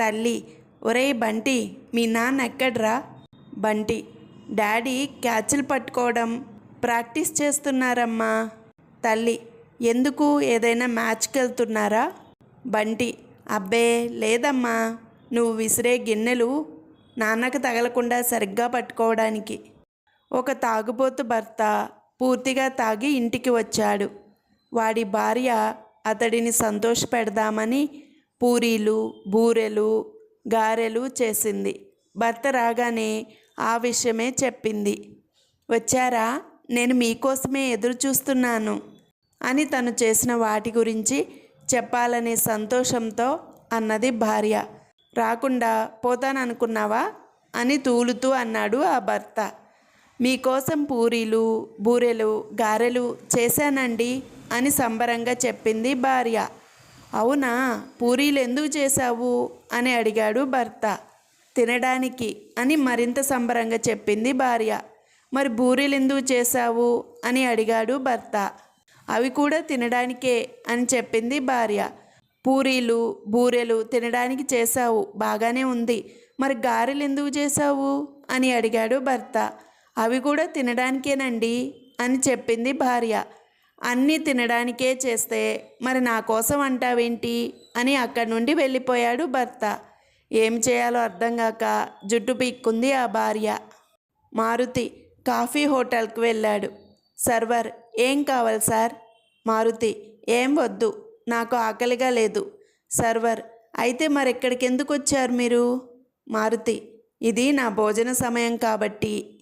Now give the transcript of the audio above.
తల్లి ఒరేయ్ బంటి మీ నాన్న ఎక్కడ్రా? బంటి డాడీ క్యాచ్లు పట్టుకోవడం ప్రాక్టీస్ చేస్తున్నారమ్మా. తల్లి ఎందుకు ఏదైనా మ్యాచ్కి వెళ్తున్నారా బంటి అబ్బే లేదమ్మా. నువ్వు విసిరే గిన్నెలు నాన్నకు తగలకుండా సరిగ్గా పట్టుకోవడానికి. ఒక తాగుబోతు భర్త పూర్తిగా తాగి ఇంటికి వచ్చాడు. వాడి భార్య అతడిని సంతోషపెడదామని పూరీలు బూరెలు గారెలు చేసింది. భర్త రాగానే ఆ విషయమే చెప్పింది. వచ్చారా? నేను మీకోసమే ఎదురు చూస్తున్నాను అని తను చేసిన వాటి గురించి చెప్పాలనే సంతోషంతో అన్నది భార్య. రాకుండా పోతాననుకున్నావా? అని తూలుతూ అన్నాడు ఆ భర్త. మీకోసం పూరీలు బూరెలు గారెలు చేశానండి అని సంబరంగా చెప్పింది భార్య. అవునా? పూరీలు ఎందుకు చేశావు? అని అడిగాడు భర్త. తినడానికి అని మరింత సంబరంగా చెప్పింది భార్య. మరి బూరెలు ఎందుకు చేశావు? అని అడిగాడు భర్త. అవి కూడా తినడానికే అని చెప్పింది భార్య. పూరీలు బూరెలు తినడానికి చేశావు. బాగానే ఉంది. మరి గారెలు ఎందుకు చేశావు? అని అడిగాడు భర్త. అవి కూడా తినడానికేనండి అని చెప్పింది భార్య. అన్నీ తినడానికే చేస్తే మరి నా కోసం అంటావేంటి? అని అక్కడి నుండి వెళ్ళిపోయాడు భర్త. ఏం చేయాలో అర్థం కాక జుట్టు పీక్కుంది ఆ భార్య. మారుతి కాఫీ హోటల్కి వెళ్ళాడు. సర్వర్ ఏం కావాలి సార్? మారుతి ఏం వద్దు నాకు ఆకలిగా లేదు. సర్వర్ అయితే మరెక్కడికెందుకు ఎందుకు వచ్చారు మీరు? మారుతి ఇది నా భోజన సమయం కాబట్టి